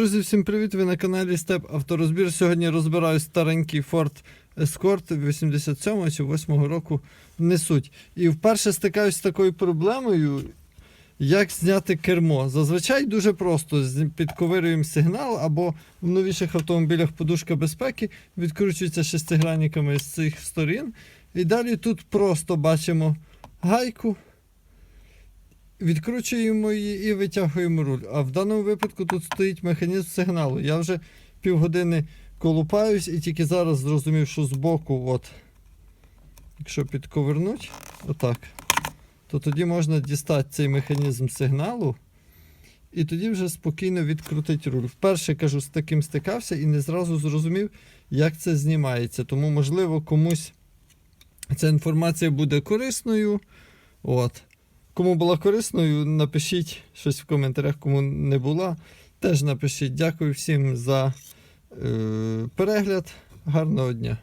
Друзі, всім привіт! Ви на каналі Степ Авторозбір. Сьогодні розбираю старенький Ford Escort 87 чи 8 року несуть. І вперше стикаюсь з такою проблемою, як зняти кермо. Зазвичай дуже просто. Підковирюємо сигнал або в новіших автомобілях подушка безпеки відкручується шестигранниками з цих сторін. І далі тут просто бачимо гайку. Відкручуємо її і витягуємо руль. А в даному випадку тут стоїть механізм сигналу. Я вже півгодини колупаюсь і тільки зараз зрозумів, що збоку, от, якщо підковернуть, отак, то тоді можна дістати цей механізм сигналу. І тоді вже спокійно відкрутити руль. Вперше кажу, з таким стикався і не зразу зрозумів, як це знімається. Тому, можливо, комусь ця інформація буде корисною. От. Кому була корисною, напишіть щось в коментарях, кому не була. Теж напишіть. Дякую всім за е, перегляд. Гарного дня.